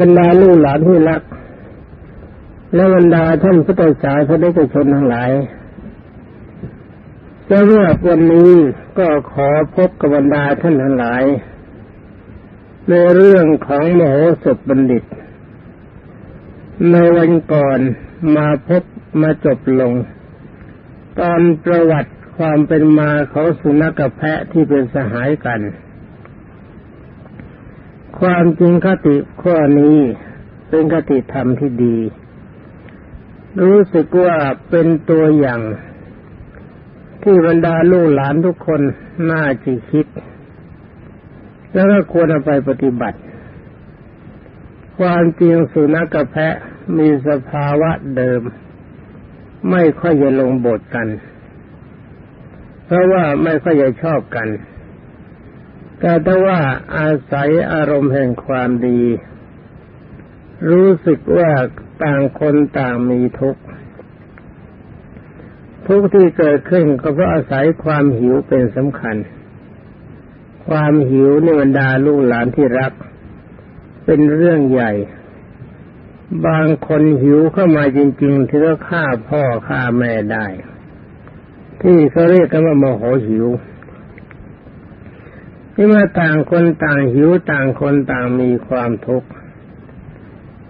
บรรดาลูกหลานที่รัก และบรรดาท่านพุทธศาสนิกชนทั้งหลายสำหรับวันนี้ก็ขอพบกับบรรดาท่านทั้งหลาย ในเรื่องของมโหสถบัณฑิต ในวันก่อนมาพบมาจบลง ตอนประวัติความเป็นมาของสุนัขกับแพะที่เป็นสหายกัน ความจริงคติข้อนี้เป็นคติธรรมที่ดี รู้สึกว่าเป็นตัวอย่าง ที่บรรดาลูกหลานทุกคนน่าจะคิด แล้วก็ควรเอาไปปฏิบัติ ความจริงสุนัขกับแพะมีสภาวะเดิม ไม่ค่อยจะลงบทกัน เพราะว่าไม่ค่อยจะชอบกัน แต่ว่าอาศัยอารมณ์แห่งความดี รู้สึกว่าต่างคนต่างมีทุกข์ทุกข์ที่เกิดขึ้นก็เพราะอาศัยความหิวเป็นสำคัญ ความหิวในบรรดาลูกหลานที่รัก เป็นเรื่องใหญ่ บางคนหิวเข้ามาจริงๆที่ก็ฆ่าพ่อฆ่าแม่ได้ ที่เขาเรียกกันว่าโมโหหิว ที่เมื่อต่างคนต่างหิวต่างคนต่างมีความทุกข์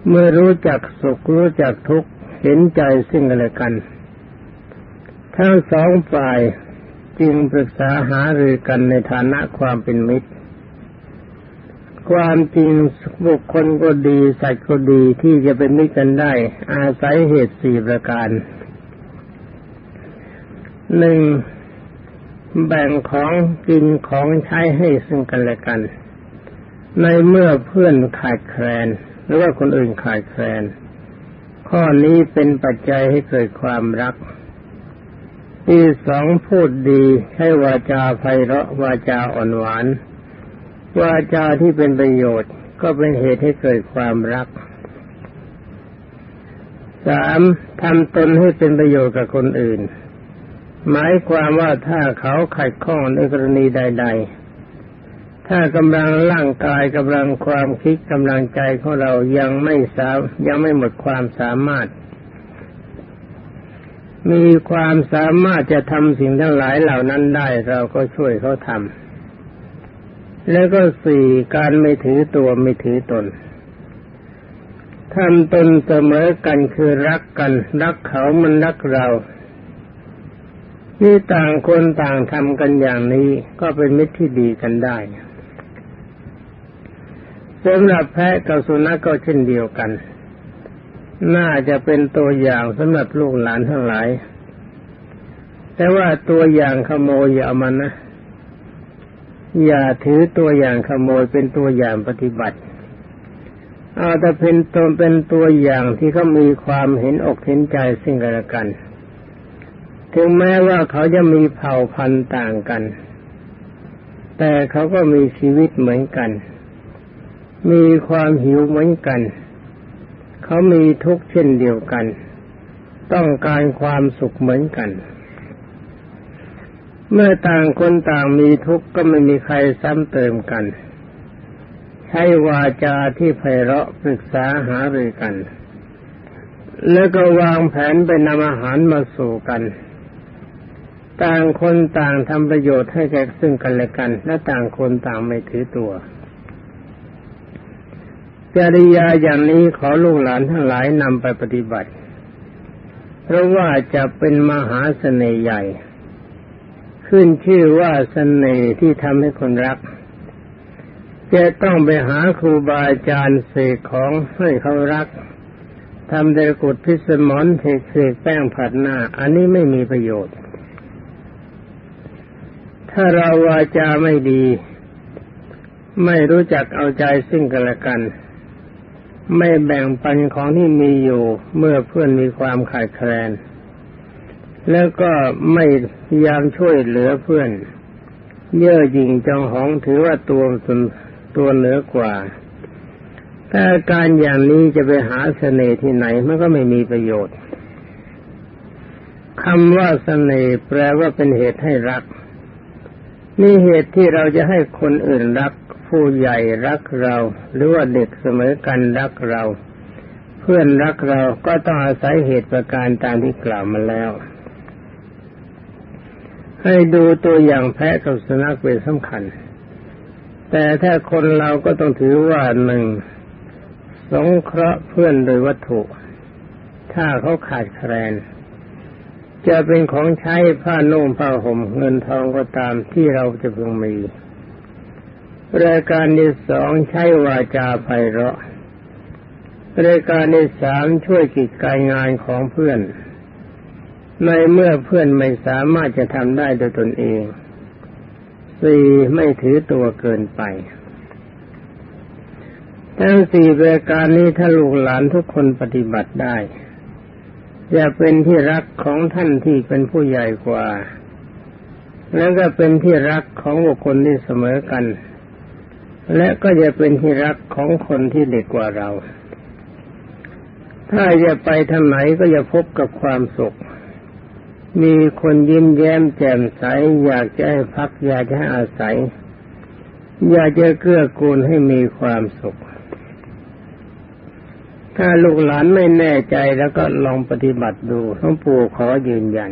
เมื่อรู้จักสุขรู้จักทุกข์เห็นใจซึ่งกันและกัน ทั้งสองฝ่ายจึงปรึกษาหารือกันในฐานะความเป็นมิตร ความจริงบุคคลก็ดีสัตว์ก็ดีที่จะเป็นมิตรกันได้ อาศัยเหตุสี่ประการหนึ่ง แบ่งของกินของใช้ให้ซึ่งกันและกัน ในเมื่อเพื่อนขาดแคลน หรือว่าคนอื่นขาดแคลน ข้อนี้เป็นปัจจัยให้เกิดความรัก ที่สองพูดดีให้วาจาไพเราะวาจาอ่อนหวาน วาจาที่เป็นประโยชน์ก็เป็นเหตุให้เกิดความรักสามทำตนให้เป็นประโยชน์กับคนอื่น หมายความว่าถ้าเขาขัดข้องในกรณีใด ๆ ถ้ากำลังร่างกายกำลังความคิดกำลังใจของเรายังไม่สายังไม่หมดความสามารถ มีความสามารถจะทำสิ่งทั้งหลายเหล่านั้นได้ เราก็ช่วยเขาทำแล้วก็สี่การไม่ถือตัวไม่ถือตนทำตนเสมอกันคือรักกัน รักเขามันรักเรา นี่ต่างคนต่างทำกันอย่างนี้ก็เป็นมิตรที่ดีกันได้สำหรับแพะกับสุนัขก็เช่นเดียวกัน น่าจะเป็นตัวอย่างสำหรับลูกหลานทั้งหลาย แต่ว่าตัวอย่างขโมยอย่าเอามันนะ อย่าถือตัวอย่างขโมยเป็นตัวอย่างปฏิบัติ เอาแต่เป็นตนเป็นตัวอย่างที่เขามีความเห็นอกเห็นใจสิ่งกันและกัน ถึงแม้ว่าเขาจะมีเผ่าพันธุ์ต่างกัน แต่เขาก็มีชีวิตเหมือนกัน มีความหิวเหมือนกัน เขามีทุกข์เช่นเดียวกัน ต้องการความสุขเหมือนกัน เมื่อต่างคนต่างมีทุกข์ก็ไม่มีใครซ้ำเติมกัน ใช้วาจาที่ไพเราะปรึกษาหารือกัน แล้วก็วางแผนไปนำอาหารมาสู่กัน ต่างคนต่างทำประโยชน์ให้แก่ซึ่งกันและกัน และต่างคนต่างไม่ถือตัวจริยาอย่างนี้ขอลูกหลานทั้งหลายนำไปปฏิบัติ เพราะว่าจะเป็นมหาเสน่ห์ใหญ่ ขึ้นชื่อว่าเสน่ห์ที่ทำให้คนรัก จะต้องไปหาครูบาอาจารย์เสกของให้เขารักทำเดกุดพิสมอนเทกเสกแป้งผัดหน้า อันนี้ไม่มีประโยชน์ ถ้าเราวาจาไม่ดี ไม่รู้จักเอาใจซึ่งกันและกัน ไม่แบ่งปันของที่มีอยู่เมื่อเพื่อนมีความขาดแคลน แล้วก็ไม่พยายามช่วยเหลือเพื่อน เย่อหยิ่งจองหองถือว่าตัวตนตัวเหนือกว่าถ้าการอย่างนี้จะไปหาเสน่ห์ที่ไหนมันก็ไม่มีประโยชน์คำว่าเสน่ห์แปลว่าเป็นเหตุให้รัก นี่เหตุที่เราจะให้คนอื่นรัก ผู้ใหญ่รักเรา หรือว่าเด็กเสมอกันรักเรา เพื่อนรักเราก็ต้องอาศัยเหตุประการตามที่กล่าวมาแล้ว ให้ดูตัวอย่างแพะกับสุนัขเป็นสำคัญ แต่ถ้าคนเราก็ต้องถือว่าหนึ่งสงเคราะห์เพื่อนโดยวัตถุ ถ้าเขาขาดแคลน จะเป็นของใช้ผ้านุ่งผ้าห่มเงินทองก็ตามที่เราจะพึงมีรายการที่สองใช้วาจาไพเราะรายการที่สามช่วยกิจการงานของเพื่อน ในเมื่อเพื่อนไม่สามารถจะทำได้โดยตนเองสี่ไม่ถือตัวเกินไป ทั้งสี่รายการนี้ถ้าลูกหลานทุกคนปฏิบัติได้ จะเป็นที่รักของท่านที่เป็นผู้ใหญ่กว่า แล้วก็เป็นที่รักของบุคคลที่เสมอกัน และก็จะเป็นที่รักของคนที่เด็กกว่าเรา ถ้าจะไปทางไหนก็จะพบกับความสุข มีคนยิ้มแย้มแจ่มใส อยากจะให้พักอยากจะให้อาศัย อยากจะเกื้อกูลให้มีความสุข ถ้าลูกหลานไม่แน่ใจแล้วก็ลองปฏิบัติดูหลวงปู่ขอยืนยัน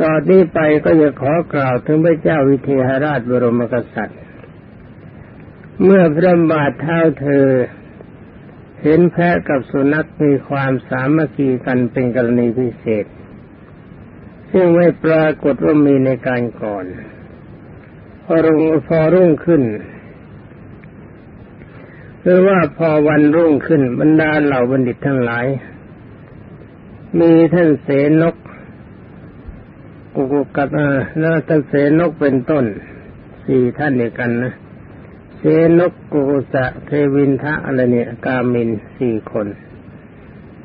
ตอนนี้ไปก็จะขอกล่าวถึงพระเจ้าวิเทหราชบรมกษัตริย์ เมื่อพระบาทเท้าเธอ เห็นแพะกับสุนัขมีความสามัคคีกันเป็นกรณีพิเศษ ซึ่งไม่ปรากฏว่ามีในการก่อน พอรุ่งพอรุ่งขึ้น คือว่าพอวันรุ่งขึ้นบรรดาเหล่าบัณฑิตทั้งหลาย มีท่านเสนกกุกุกัตแล้วท่านเสนกเป็นต้นสี่ท่านเดียวกันนะเสนกกุกุสะเทวินทะอะไรเนี่ยกามินสี่คน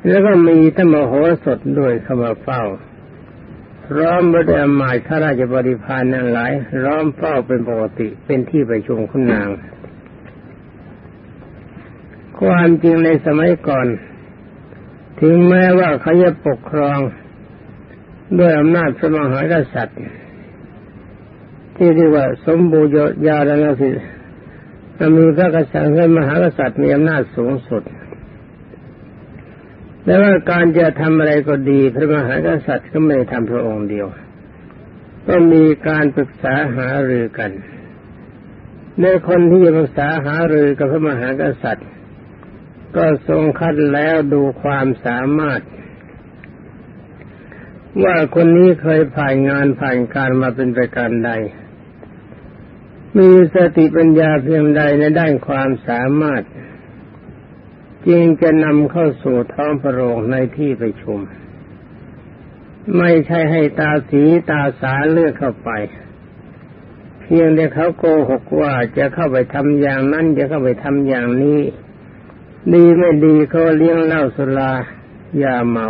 แล้วก็มีท่านมโหสถด้วยเข้ามาเฝ้าร้อมบริอมาข้าราชบริพารนั่นหลายร้อมเฝ้าเป็นปกติเป็นที่ประชุมคุณนาง ความจริงในสมัยก่อน ถึงแม้ว่าเขาจะปกครองด้วยอำนาจสมหากษัตริย์ ที่เรียกว่าสมบูรณ์ยาแลนสิมีพระกษัตริย์เป็นมหากษัตริย์มีอำนาจสูงสุดแต่ว่าการจะทำอะไรก็ดี พระมหากษัตริย์ก็ไม่ทำพระองค์เดียว ก็มีการปรึกษาหารือกันในคนที่จะปรึกษาหารือกับพระมหากษัตริย์ ก็ทรงคัดแล้วดูความสามารถ ว่าคนนี้เคยผ่านงานผ่านการมาเป็นประการใด มีสติปัญญาเพียงใดในด้านความสามารถ จึงจะนำเข้าสู่ท้องพระโรงในที่ประชุม ไม่ใช่ให้ตาสีตาสาเลือกเข้าไปเพียงแต่เขาโกหกว่าจะเข้าไปทำอย่างนั้นจะเข้าไปทำอย่างนี้ ดีไม่ดีเขาเลี้ยงเหล้าสุรายาเมา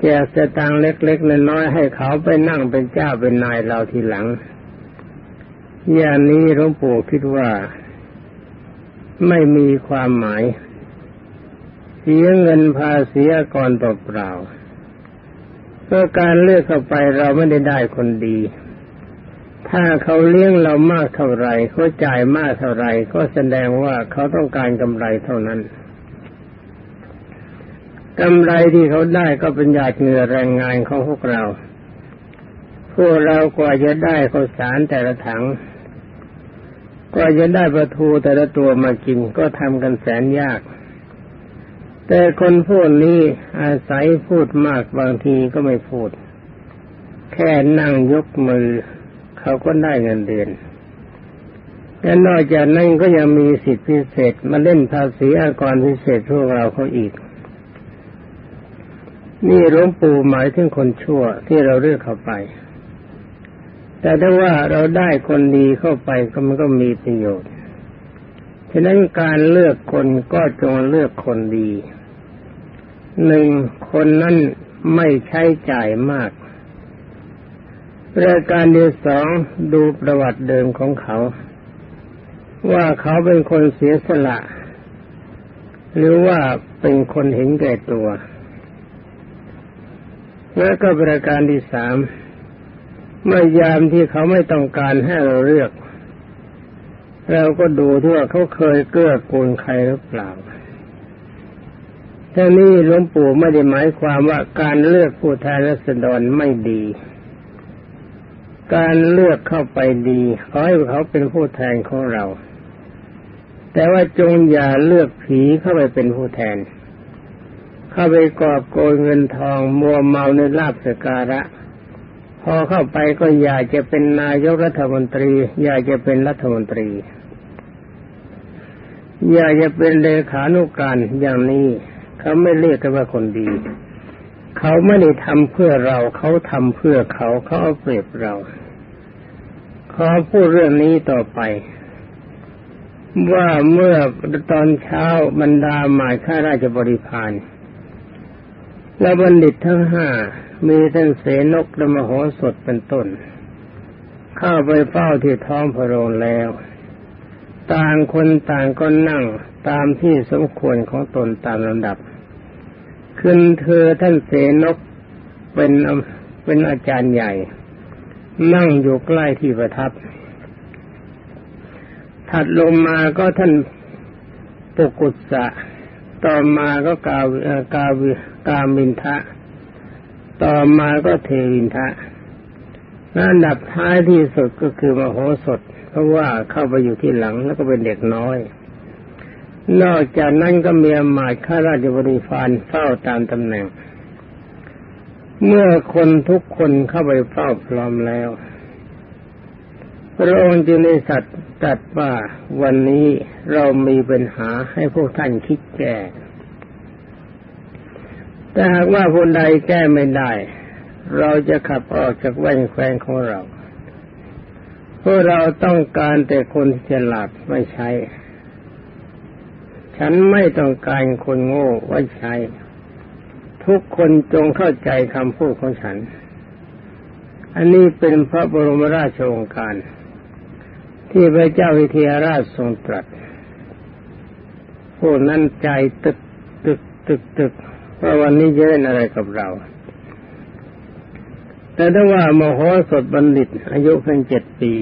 แจกสตางเล็กๆน้อยๆให้เขาไปนั่งเป็นเจ้าเป็นนายเราทีหลัง อย่างนี้หลวงปู่คิดว่า ไม่มีความหมาย เสียเงินภาษีก่อนเปล่าเพื่อการเลือกเข้าไปเราไม่ได้ได้คนดี ถ้าเขาเลี้ยงเรามากเท่าไรเขาจ่ายมากเท่าไรก็แสดงว่าเขาต้องการกำไรเท่านั้นกำไรที่เขาได้ก็เป็นหยาดเหงื่อแรงงานของพวกเรา พวกเรากว่าจะได้ข้าวสารแต่ละถัง กว่าจะได้ประทูแต่ละตัวมากินก็ทำกันแสนยาก แต่คนพวกนี้อาศัยพูดมากบางทีก็ไม่พูด แค่นั่งยกมือ เขาก็ได้เงินเดือนและนอกจากนั้นก็ยังมีสิทธิพิเศษมาเล่นภาษีอากรพิเศษพวกเราเขาอีก นี่หลวงปู่หมายถึงคนชั่วที่เราเลือกเข้าไป แต่ถ้าว่าเราได้คนดีเข้าไปก็มันก็มีประโยชน์ฉะนั้นการเลือกคนก็จงเลือกคนดีหนึ่งคนนั้นไม่ใช้จ่ายมาก รายการที่สองดูประวัติเดิมของเขา ว่าเขาเป็นคนเสียสละ หรือว่าเป็นคนเห็นแก่ตัว แล้วก็ประการที่สามเมื่อยามที่เขาไม่ต้องการให้เราเลือก เราก็ดูที่ว่าเขาเคยเกื้อกูลใครหรือเปล่าท่านี้หลวงปู่ไม่ได้หมายความว่าการเลือกผู้แทนรัษฎรไม่ดี การเลือกเข้าไปดีขอให้เขาเป็นผู้แทนของเรา แต่ว่าจงอย่าเลือกผีเข้าไปเป็นผู้แทน เข้าไปกอบโกยเงินทองมัวเมาในลาบสการะ พอเข้าไปก็อยากจะเป็นนายกรัฐมนตรี อยากจะเป็นรัฐมนตรี อยากจะเป็นเลขานุการอย่างนี้ เขาไม่เรียกกันว่าคนดี เขาไม่ได้ทำเพื่อเราเขาทำเพื่อเขาเขาเอาเปรียบเราขอพูดเรื่องนี้ต่อไป ว่าเมื่อตอนเช้าบรรดาหมายข้าราชบริพารและบัณฑิตทั้งห้ามีท่านเสนกและมโหสถเป็นต้น เข้าไปเฝ้าที่ท้องพระโรงแล้ว ต่างคนต่างก็นั่งตามที่สมควรของตนตามลำดับ ขึ้นเธอท่านเสนกเป็นเป็นอาจารย์ใหญ่ นั่งอยู่ใกล้ที่ประทับ ถัดลงมาก็ท่านปุกุสะต่อมาก็กาวกาวิกามินทะ ต่อมาก็เทวินทะนั่นดับท้ายที่สุดก็คือมโหสถ เพราะว่าเข้าไปอยู่ที่หลังแล้วก็เป็นเด็กน้อย นอกจากนั้นก็มีอมาตข้าราชบริพารเฝ้าตามตำแหน่ง เมื่อคนทุกคนเข้าไปเฝ้าพร้อมแล้ว พระองค์จึงได้สัตว์ตัดว่าวันนี้เรามีปัญหาให้พวกท่านคิดแก้แต่หากว่าคนใดแก้ไม่ได้ เราจะขับออกจากแว่นแควนของเราเพราะเราต้องการแต่คนที่ฉลาดไม่ใช่ ฉันไม่ต้องการคนโง่ไว้ใช้ทุกคนจงเข้าใจคำพูดของฉัน อันนี้เป็นพระบรมราชโองการ ที่พระเจ้าวิเทหราชทรงตรัสพวกนั้นใจตึกตึกตึกตึกว่าวันนี้จะเล่นอะไรกับเรา แต่ถ้าว่ามโหสถบัณฑิตอายุเพียงเจ็ดปี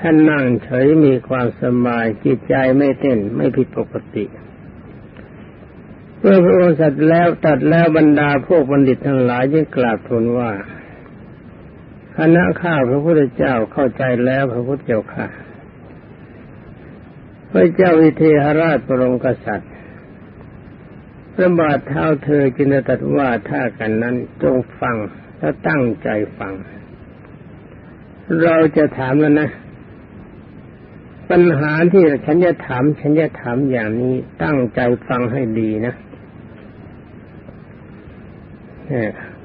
ท่านนั่งเฉยมีความสบายจิตใจไม่เต้นไม่ผิดปกติเมื่อพระองค์สัตว์แล้วตัดแล้วบรรดาพวกบัณฑิตทั้งหลายยิ่งกราบทูลว่าคณะข้าพระพุทธเจ้าเข้าใจแล้วพระพุทธเจ้าค่ะพระเจ้าวิเทหราชปรมกษัตริย์พระบาทเท้าเธอจึงตัดว่าถ้ากันนั้นจงฟังและตั้งใจฟัง เราจะถามแล้วนะ ปัญหาที่ฉันจะถาม ฉันจะถามอย่างนี้ตั้งใจฟังให้ดีนะ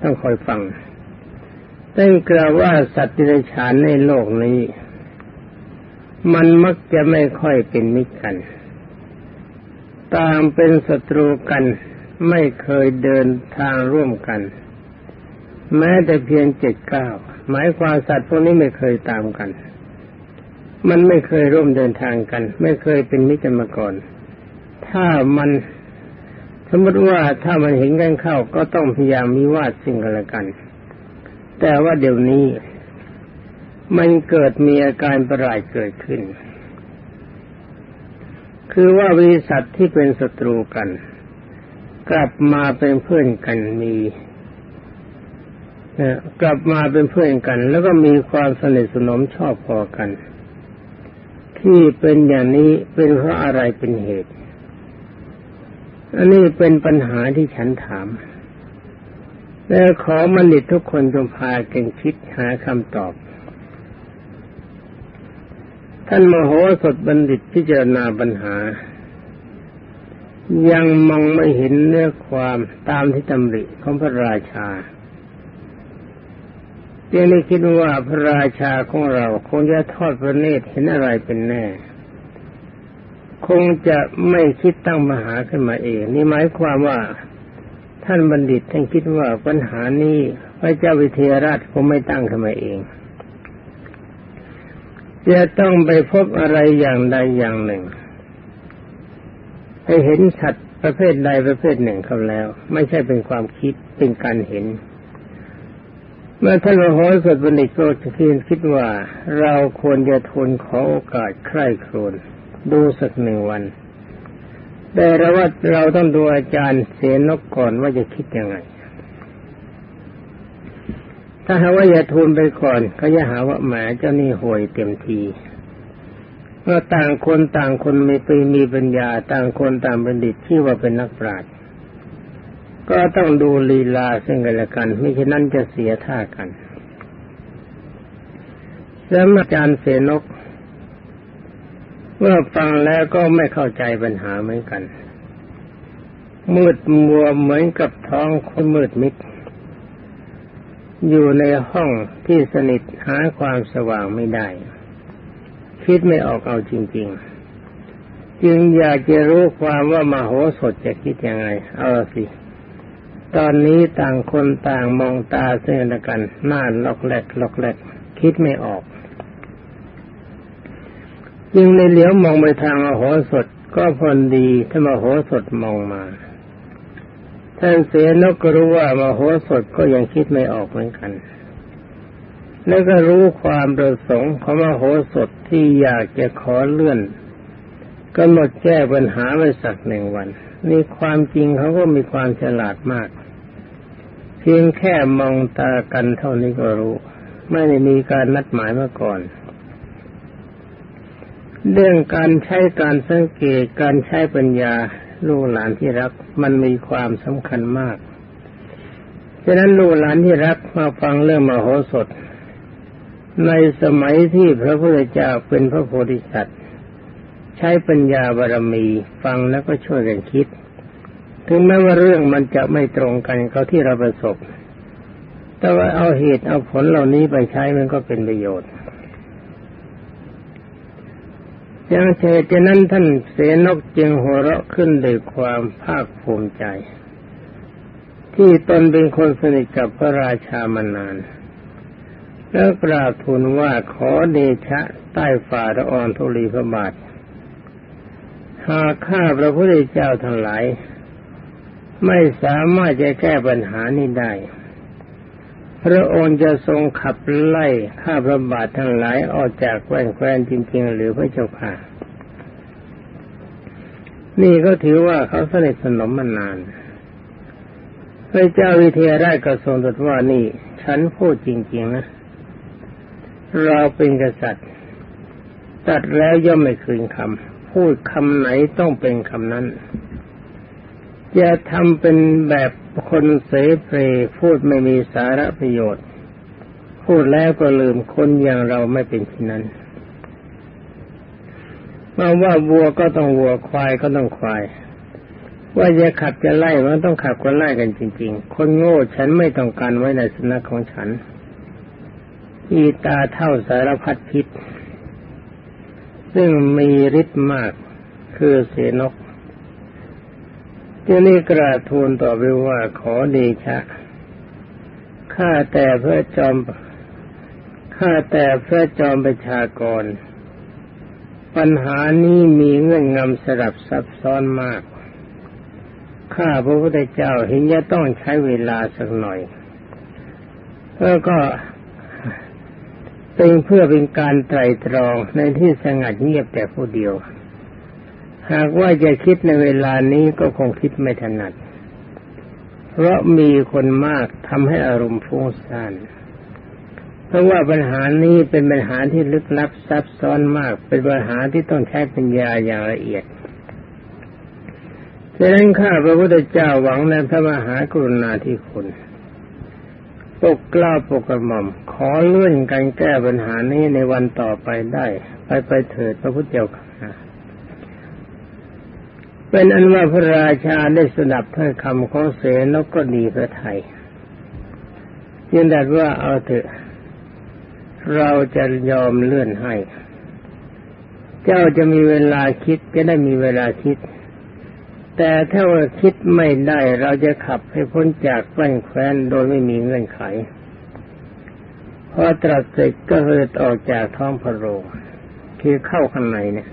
ต้องคอยฟังตั้งกล่าวว่าสัตว์ดิบฉานในโลกนี้ มันมักจะไม่ค่อยเป็นมิตรกัน ต่างเป็นศัตรูกันไม่เคยเดินทางร่วมกัน แม้แต่เพียงเจ็ดเก้าหมายความสัตว์พวกนี้ไม่เคยตามกัน มันไม่เคยร่วมเดินทางกัน ไม่เคยเป็นมิตรมาก่อน ถ้ามันสมมติว่าถ้ามันเห็นกันเข้าก็ต้องพยายามมีวาดสิ่งกันละกัน แต่ว่าเดี๋ยวนี้มันเกิดมีอาการประหลาดเกิดขึ้น คือว่าบริษัทที่เป็นศัตรูกัน กลับมาเป็นเพื่อนกันมีกลับมาเป็นเพื่อนกัน แล้วก็มีความสนิทสนมชอบพอกัน ที่เป็นอย่างนี้เป็นเพราะอะไรเป็นเหตุ อันนี้เป็นปัญหาที่ฉันถาม แล้วขอมนิตทุกคนจงพากันคิดหาคำตอบ ท่านมโหสถบัณฑิตพิจารณาปัญหา ยังมองไม่เห็นเนื้อความตามที่ตำริของพระราชา ยังได้คิดว่าพระราชาของเราคงจะทอดพระเนตรเห็นอะไรเป็นแน่ คงจะไม่คิดตั้งมหาขึ้นมาเอง นี่หมายความว่าท่านบัณฑิตท่านคิดว่าปัญหานี้พระเจ้าวิเทหราชคงไม่ตั้งขึ้นมาเอง จะต้องไปพบอะไรอย่างใดอย่างหนึ่งให้เห็นสัตว์ประเภทใดประเภทหนึ่งเขาแล้ว ไม่ใช่เป็นความคิดเป็นการเห็น เมื่อท่านมโหสถบัณฑิตก็คิดคิดว่า เราควรจะทนขอโอกาสใคร่ครวญดูสักหนึ่งวัน แต่เราว่าเราต้องดูอาจารย์เสนกก่อนว่าจะคิดยังไง ถ้าหาว่าอย่าทูลไปก่อนเขาจะหาว่าแหมเจ้านี่ห่วยเต็มทีเมื่อต่างคนต่างคนมีปีมีปัญญา ต่างคนต่างบัณฑิตที่ว่าเป็นนักปราชญ์ ก็ต้องดูลีลาซึ่งกันและกันไม่เช่นนั้นจะเสียท่ากันแล้วอาจารย์เสนกเมื่อฟังแล้วก็ไม่เข้าใจปัญหาเหมือนกัน มืดมัวเหมือนกับท้องคนมืดมิด อยู่ในห้องที่สนิทหาความสว่างไม่ได้ คิดไม่ออกเอาจริง ๆ จึงอยากจะรู้ความว่ามโหสถจะคิดยังไง เอาสิ ตอนนี้ต่างคนต่างมองตาเส้นกันหน้าล็อกแหลกล็อกแหลก คิดไม่ออกจึงในเหลียวมองไปทางมโหสถก็พอดีถ้ามโหสถมองมาท่านเสนกก็รู้ว่ามโหสถก็ยังคิดไม่ออกเหมือนกัน แล้วก็รู้ความประสงค์ของมโหสถที่อยากจะขอเลื่อนกำหนดแก้ปัญหาไว้สักหนึ่งวันนี่ความจริงเขาก็มีความฉลาดมาก เพียงแค่มองตากันเท่านี้ก็รู้ ไม่ได้มีการนัดหมายมาก่อน เรื่องการใช้การสังเกตการใช้ปัญญาลูกหลานที่รักมันมีความสำคัญมากฉะนั้นลูกหลานที่รักมาฟังเรื่องมโหสถ ในสมัยที่พระพุทธเจ้าเป็นพระโพธิสัตว์ ใช้ปัญญาบารมีฟังแล้วก็ช่วยกันคิด ถึงแม้ว่าเรื่องมันจะไม่ตรงกันเขาที่เราประสบ แต่ว่าเอาเหตุเอาผลเหล่านี้ไปใช้มันก็เป็นประโยชน์อย่างเช่นนั้นท่านเสนกจึงหัวเราะขึ้นด้วยความภาคภูมิใจ ที่ตนเป็นคนสนิทกับพระราชามานาน แล้วกราบทูลว่าขอเดชะใต้ฝ่าละออนทุลีพระบาทหากข้าพระพุทธเจ้าทั้งหลาย ไม่สามารถจะแก้ปัญหานี้ได้ พระองค์จะทรงขับไล่ข้าพระบาททั้งหลายออกจากแคว้นแคว้นจริง ๆ หรือพระเจ้าค่ะ นี่ก็ถือว่าเขาสนิทสนมมานาน พระเจ้าวิเทหราชก็ทรงตรัสว่านี่ฉันพูดจริง ๆ นะ เราเป็นกษัตริย์ ตัดแล้วย่อมไม่คืนคำพูดคำไหนต้องเป็นคำนั้น จะทำเป็นแบบคนเสเพลพูดไม่มีสาระประโยชน์ พูดแล้วก็ลืมคนอย่างเราไม่เป็นเช่นนั้นมาว่าวัวก็ต้องวัวควายก็ต้องควาย ว่าจะขับจะไล่มันต้องขับกันไล่กันจริง ๆ คนโง่ฉันไม่ต้องการไว้ในสนักของฉัน อีตาเท่าสารพัดพิษ ซึ่งมีฤทธิ์มากคือเสนก ที่นี่กราทูลต่อไปว่าขอเดชะ ข้าแต่พระจอม ข้าแต่พระจอมประชากร ปัญหานี้มีเงื่อนงำสลับซับซ้อนมาก ข้าพระพุทธเจ้าเห็นจะต้องใช้เวลาสักหน่อยแล้วก็เป็นเพื่อเป็นการไตรตรองในที่สงัดเงียบแต่ผู้เดียว หากว่าจะคิดในเวลานี้ก็คงคิดไม่ถนัด เพราะมีคนมากทำให้อารมณ์ฟุ้งซ่านเพราะว่าปัญหานี้เป็นปัญหาที่ลึกลับซับซ้อนมาก เป็นปัญหาที่ต้องใช้ปัญญาอย่างละเอียดดังนั้นข้าพระพุทธเจ้าหวังในพระมหากรุณาธิคุณปกกล้าปกกระหม่อม ขอเลื่อนการแก้ปัญหานี้ในวันต่อไปได้ ไปไปเถิดพระพุทธเจ้าค่ะ เป็นอันว่าพระราชาได้สดับถ้อยคำของเสนกก็ดีพระไทยยินดัดว่าเอาเถอะเราจะยอมเลื่อนให้ เจ้าจะมีเวลาคิดจะได้มีเวลาคิด แต่ถ้าว่าคิดไม่ได้เราจะขับให้พ้นจากแว่นแคว้นโดยไม่มีเงื่อนไขพอตรัสเสร็จก็เหิดออกจากท้องพระโรงคือเข้าข้างในเนี่ย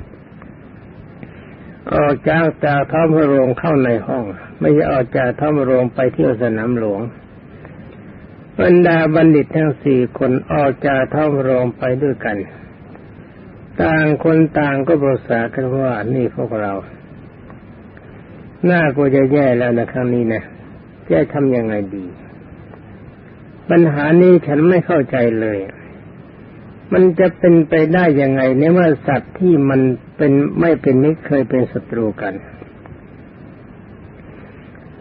ออกจากจากท้องพระโรงเข้าในห้อง ไม่ใช่ออกจากท้องพระโรงไปเที่ยวสนามหลวงบรรดาบัณฑิตทั้งสี่คนออกจากท้องโรงไปด้วยกัน ต่างคนต่างก็ปรึกษากันว่านี่พวกเราหน้ากูจะแย่แล้วนะครั้งนี้นะจะทำยังไงดี ปัญหานี้ฉันไม่เข้าใจเลย มันจะเป็นไปได้ยังไงในเมื่อสัตว์ที่มันเป็นไม่เป็นมิตรเคยเป็นศัตรูกัน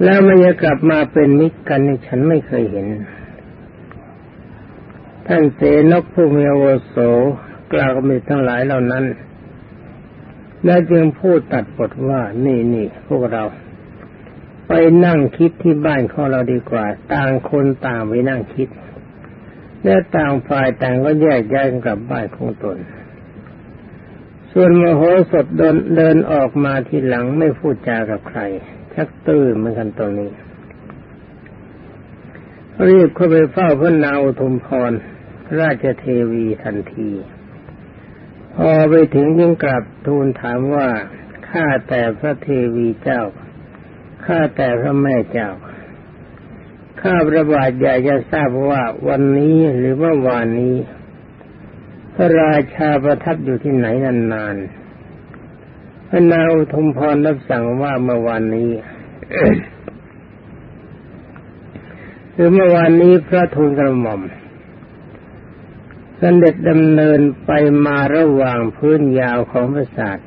แล้วมันจะกลับมาเป็นมิตรกันนี่ฉันไม่เคยเห็น ท่านเสนกผู้มีอวโสกล่าวกับมิตรทั้งหลายเหล่านั้น และจึงพูดตัดบทว่านี่นี่พวกเรา ไปนั่งคิดที่บ้านของเราดีกว่า ต่างคนต่างไปนั่งคิด และต่างฝ่ายต่างก็แยกย้ายกันกลับบ้านของตน ส่วนมโหสถเดินเดินออกมาทีหลังไม่พูดจากับใคร ชักตื้อเหมือนกันตรงนี้รีบเข้าไปเฝ้าพระนางอุทุมพร ราชเทวีทันที พอไปถึงยิ่งกลับทูลถามว่า ข้าแต่พระเทวีเจ้า ข้าแต่พระแม่เจ้า ข้าประบาทใหญ่จะทราบว่าวันนี้หรือว่าวานนี้ พระราชาประทับอยู่ที่ไหนนานๆพระนางอุทุมพรรับสั่งว่าเมื่อวานนี้คือเมื่อวานนี้พระทูลกระหม่อมเสด็จดำเนินไปมาระหว่างพื้นยาวของปราสาท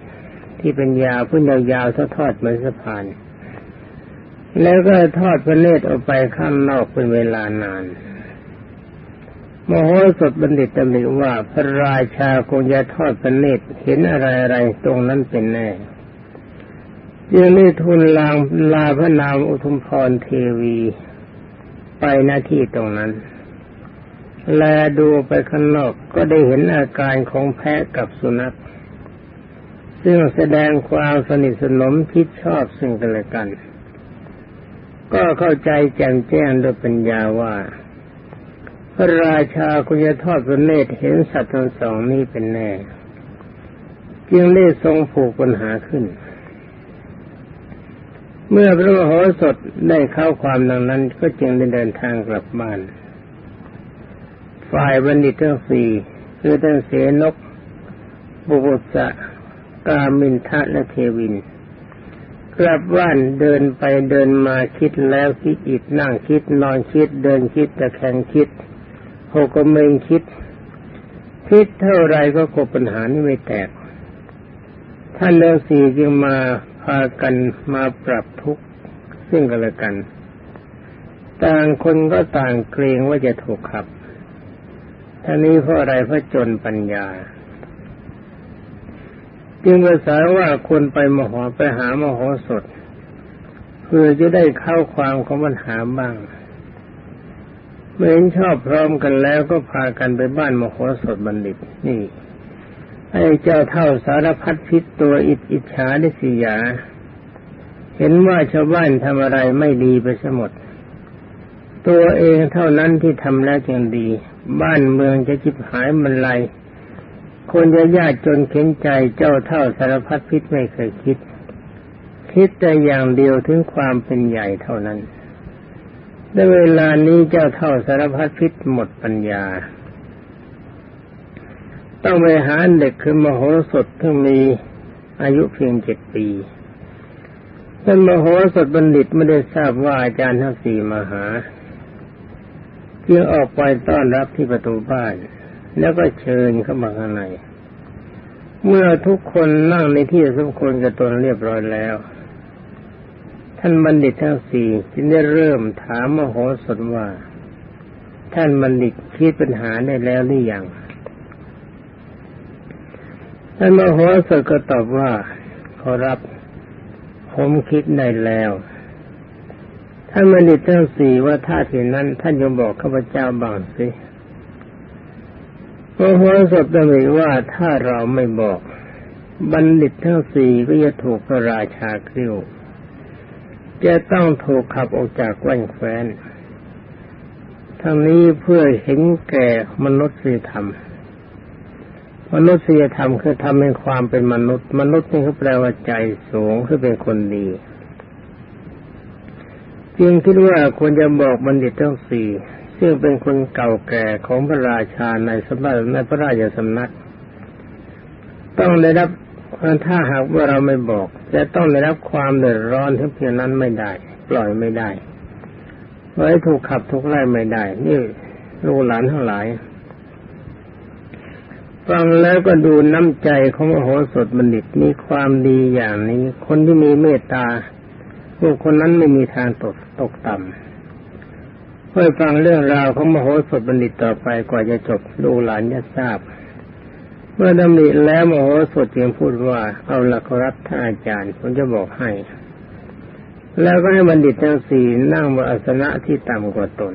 ที่เป็นยาวพื้นยาวๆทอดเหมือนสะพาน แล้วก็ทอดพระเนตรออกไปข้างนอกเป็นเวลานานมโหสถบัณฑิตตำหนิว่าพระราชาคงจะทอดพระเนตรเห็นอะไรอะไรตรงนั้นเป็นแน่ยังได้ทูลลางลาพระนามอุทุมพรเทวี ไปหน้าที่ตรงนั้น แลดูไปข้างนอกก็ได้เห็นอาการของแพะกับสุนัข ซึ่งแสดงความสนิทสนมคิดชอบซึ่งกันและกัน ก็เข้าใจแจ่มแจ้งด้วยปัญญาว่า พระราชาคุณจะทอดพระเนตรเห็นสัตว์ทั้งสองนี้เป็นแน่จึงได้ทรงผูกปัญหาขึ้น เมื่อพระมโหสถได้เข้าความดังนั้นก็จึงได้เดินทางกลับบ้าน ฝ่ายบัณฑิตทั้งสี่คือท่านเสนกบุบุษะกามินทะและเทวิน กลับบ้านเดินไปเดินมาคิดแล้วคิดอีกนั่งคิดนอนคิดเดินคิดตะแคงคิดหกเมงคิด คิดเท่าไรก็กบปัญหานี้ไม่แตก ท่านเรื่องสี่จึงมาพากันมาปรับทุกข์ซึ่งกันและกัน ต่างคนก็ต่างเกรงว่าจะถูกขับท่านี้เพราะอะไรเพราะจนปัญญา จึงภาษาว่าคนไปมโหไปหามโหสถเพื่อจะได้เข้าความของปัญหาบ้างเมื่อเห็นชอบพร้อมกันแล้วก็พากันไปบ้านมโหสถบัณฑิต นี่ไอ้เจ้าเท่าสารพัดพิษตัวอิจอิจฉาได้สิยา เห็นว่าชาวบ้านทำอะไรไม่ดีไปสมด ตัวเองเท่านั้นที่ทำแล้วจึงดี บ้านเมืองจะจิบหายมันไร คนจะยากจนเข็นใจเจ้าเท่าสารพัดพิษไม่เคยคิด คิดแต่อย่างเดียวถึงความเป็นใหญ่เท่านั้นในเวลานี้เจ้าเท่าสารพัดพิษหมดปัญญา ต้องไปหาเด็กคือมโหสถที่มีอายุเพียงเจ็ดปีท่านมโหสถบัณฑิตไม่ได้ทราบว่าอาจารย์ทั้งสี่มาหา จึงออกไปต้อนรับที่ประตูบ้าน แล้วก็เชิญเข้ามาข้างในเมื่อทุกคนนั่งในที่สมควรกับตนเรียบร้อยแล้ว ท่านบัณฑิตทั้งสี่จึงได้เริ่มถามมโหสถว่า ท่านบัณฑิตคิดปัญหาได้แล้วหรือยังท่านมโหสถก็ตอบว่าขอรับ ผมคิดได้แล้วท่านบัณฑิตทั้งสี่ว่าถ้าเช่นนั้น ท่านจะบอกข้าพเจ้าบ้างสิ มโหสถตำหนิว่าถ้าเราไม่บอก บัณฑิตทั้งสี่ก็จะถูกพระราชากริ้วจะต้องถูกขับออกจากแว่นแคว้น ทั้งนี้เพื่อเห็นแก่มนุษยธรรม มนุษยธรรมคือทำให้ความเป็นมนุษย์ มนุษย์นี่เขาแปลว่าใจสูงคือเป็นคนดี จึงคิดว่าควรจะบอกบัณฑิตทั้งสี่ ซึ่งเป็นคนเก่าแก่ของพระราชาในสำนักในพระราชสำนัก ต้องได้รับถ้าหากว่าเราไม่บอกจะต้องได้รับความเดือดร้อนทั้งเพียงนั้นไม่ได้ ปล่อยไม่ได้ไว้ถูกขับถูกไล่ไม่ได้ นี่ลูกหลานทั้งหลายฟังแล้วก็ดูน้ำใจของมโหสถบัณฑิตมีความดีอย่างนี้ คนที่มีเมตตาพวกคนนั้นไม่มีทางตกตกต่ำ เพื่อฟังเรื่องราวของมโหสถบัณฑิตต่อไปกว่าจะจบลูกหลานจะทราบ เมื่อดำริแล้วมโหสถจึงพูดว่าเอาละครับท่านอาจารย์ผมจะบอกให้ แล้วก็ให้บัณฑิตทั้งสี่นั่งบนอาสนะที่ต่ำกว่าตน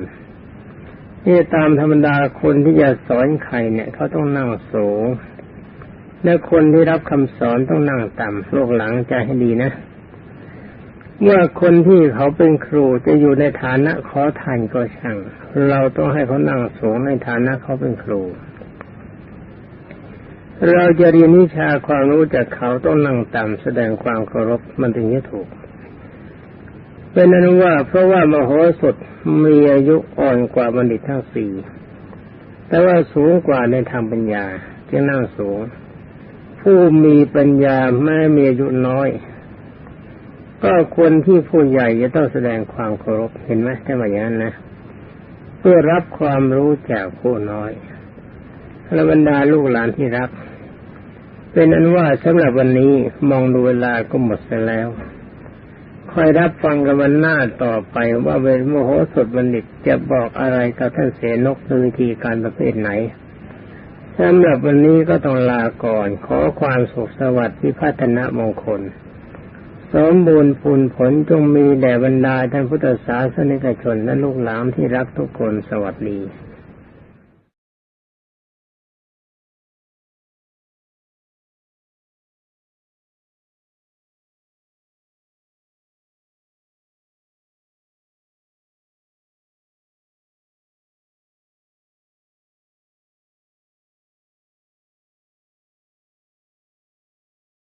นี่ตามธรรมดาคนที่จะสอนใครเนี่ยเขาต้องนั่งสูงและคนที่รับคำสอนต้องนั่งต่ำโลกหลังใจให้ดีนะ เมื่อคนที่เขาเป็นครูจะอยู่ในฐานะขอทานก็ช่าง เราต้องให้เขานั่งสูงในฐานะเขาเป็นครู เราจะเรียนวิชาความรู้จากเขาต้องนั่งต่ำแสดงความเคารพมันถึงจะถูก เป็นนั้นว่าเพราะว่ามโหสถมีอายุอ่อนกว่าบัณฑิตทั้งสี่แต่ว่าสูงกว่าในทางปัญญาจึงนั่งสูง ผู้มีปัญญาแม้มีอายุน้อย ก็คนที่ผู้ใหญ่จะต้องแสดงความเคารพเห็นไหมถ้าว่าอย่างนั้นนะ เพื่อรับความรู้จากผู้น้อยและบรรดาลูกหลานที่รัก เป็นอันว่าสำหรับวันนี้มองดูเวลาก็หมดไปแล้วคอยรับฟังกันวันหน้าต่อไปว่าเวรโมโหสดบัณฑิตจะบอกอะไรกับท่านเสนกในวิธีการประเภทไหนสำหรับวันนี้ก็ต้องลาก่อน ขอความสุขสวัสดิ์พิพัฒนมงคล สมบูรณ์ผลผลจงมีแด่บรรดาท่านพุทธศาสนิกชนและลูกหลานที่รักทุกคนสวัสดี